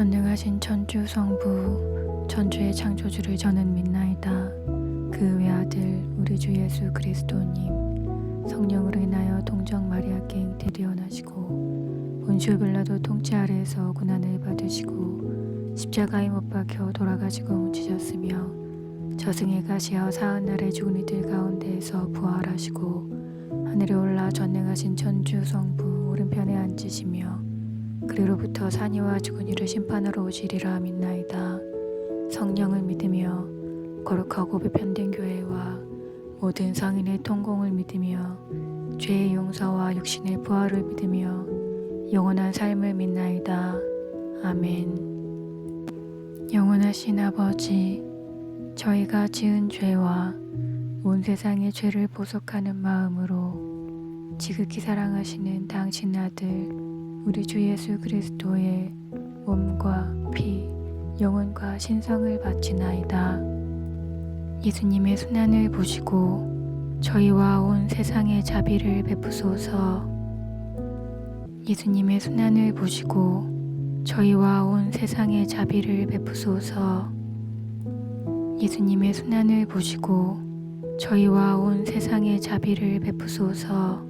전능하신 천주 성부 천주의 창조주를 저는 믿나이다. 그 외아들 우리 주 예수 그리스도님 성령으로 인하여 동정 마리아께 잉태되어 나시고 본주 빌라도 통치 아래에서 고난을 받으시고 십자가에 못 박혀 돌아가시고 뭉치셨으며 저승에 가시어 사흘 날에 죽은 이들 가운데에서 부활하시고 하늘에 올라 전능하신 천주 성부 오른편에 앉으시며 그리로부터 산이와 죽은 이를 심판하러 오시리라 믿나이다. 성령을 믿으며 거룩하고 배편된 교회와 모든 성인의 통공을 믿으며 죄의 용서와 육신의 부활을 믿으며 영원한 삶을 믿나이다. 아멘. 영원하신 아버지, 저희가 지은 죄와 온 세상의 죄를 보속하는 마음으로 지극히 사랑하시는 당신 아들 우리 주 예수 그리스도의 몸과 피 영혼과 신성을 바치나이다. 예수님의 순환을 보시고 저희와 온 세상의 자비를 베푸소서. 예수님의 순환을 보시고 저희와 온 세상의 자비를 베푸소서. 예수님의 순환을 보시고 저희와 온 세상의 자비를 베푸소서.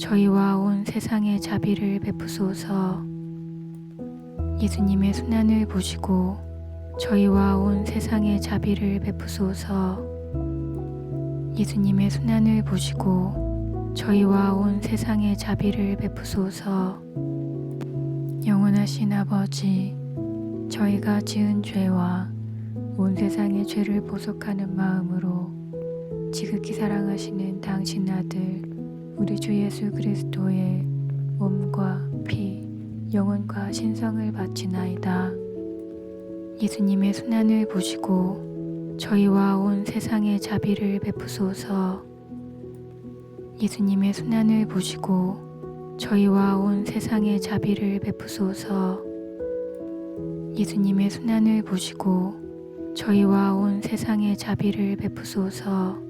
저희와 온 세상의 자비를 베푸소서. 예수님의 순환을 보시고 저희와 온 세상의 자비를 베푸소서. 예수님의 순환을 보시고 저희와 온 세상의 자비를 베푸소서. 영원하신 아버지, 저희가 지은 죄와 온 세상의 죄를 보속하는 마음으로 지극히 사랑하시는 당신 아들 우리 주 예수 그리스도의 몸과 피, 영혼과 신성을 바치나이다. 예수님의 순환을 보시고 저희와 온 세상의 자비를 베푸소서. 예수님의 순환을 보시고 저희와 온 세상의 자비를 베푸소서. 예수님의 순환을 보시고 저희와 온 세상의 자비를 베푸소서.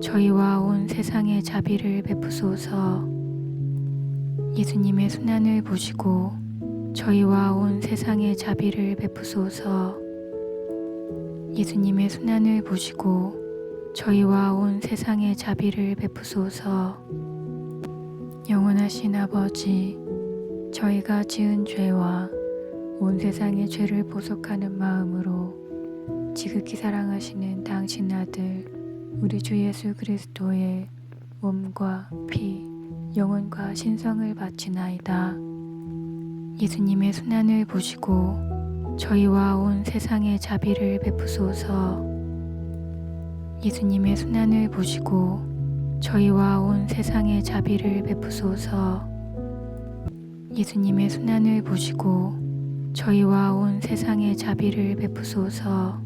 저희와 온 세상의 자비를 베푸소서. 예수님의 순환을 보시고 저희와 온 세상의 자비를 베푸소서. 예수님의 순환을 보시고 저희와 온 세상의 자비를 베푸소서. 영원하신 아버지, 저희가 지은 죄와 온 세상의 죄를 보속하는 마음으로 지극히 사랑하시는 당신 아들 우리 주 예수 그리스도의 몸과 피, 영혼과 신성을 바치나이다. 예수님의 순환을 보시고 저희와 온 세상에 자비를 베푸소서. 예수님의 순환을 보시고 저희와 온 세상에 자비를 베푸소서. 예수님의 순환을 보시고 저희와 온 세상에 자비를 베푸소서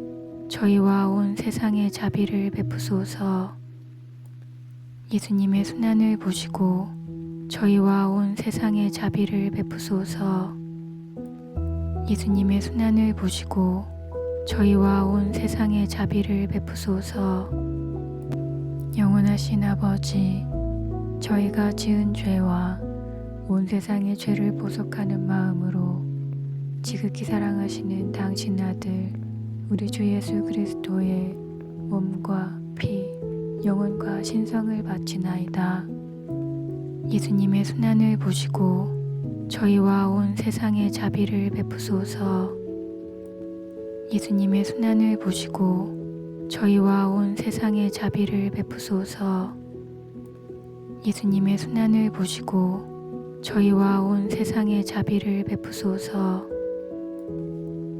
저희와 온 세상에 자비를 베푸소서. 예수님의 순환을 보시고 저희와 온 세상에 자비를 베푸소서. 예수님의 순환을 보시고 저희와 온 세상에 자비를 베푸소서. 영원하신 아버지 저희가 지은 죄와 온 세상의 죄를 보속하는 마음으로 지극히 사랑하시는 당신 아들 우리 주 예수 그리스도의 몸과 피 영혼과 신성을 바치나이다. 예수님의 순환을 보시고 저희와 온 세상에 자비를 베푸소서. 예수님의 순환을 보시고 저희와 온 세상에 자비를 베푸소서. 예수님의 순환을 보시고 저희와 온 세상에 자비를 베푸소서.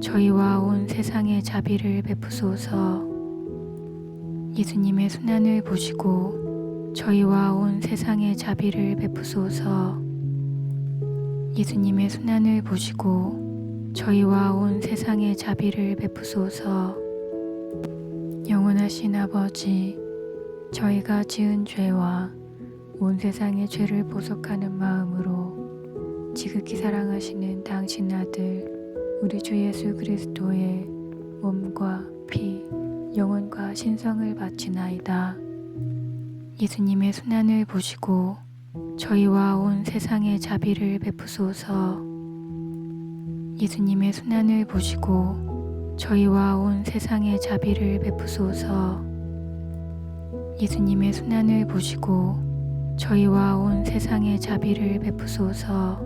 저희와 온 세상에 자비를 베푸소서. 예수님의 순환을 보시고 저희와 온 세상에 자비를 베푸소서. 예수님의 순환을 보시고 저희와 온 세상에 자비를 베푸소서. 영원하신 아버지, 저희가 지은 죄와 온 세상의 죄를 보속하는 마음으로 지극히 사랑하시는 당신 아들 우리 주 예수 그리스도의 몸과 피, 영혼과 신성을 바치나이다. 예수님의 순환을 보시고 저희와 온 세상에 자비를 베푸소서. 예수님의 순환을 보시고 저희와 온 세상에 자비를 베푸소서. 예수님의 순환을 보시고 저희와 온 세상에 자비를 베푸소서.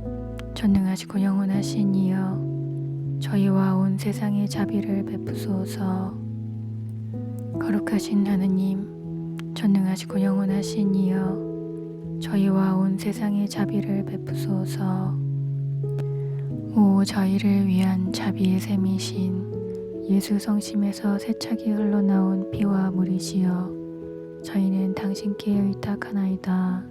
전능하시고 영원하신 이여, 저희와 온 세상에 자비를 베푸소서. 거룩하신 하느님, 전능하시고 영원하신 이여, 저희와 온 세상에 자비를 베푸소서. 오 저희를 위한 자비의 샘이신 예수 성심에서 세차게 흘러나온 피와 물이시여 저희는 당신께 의탁하나이다.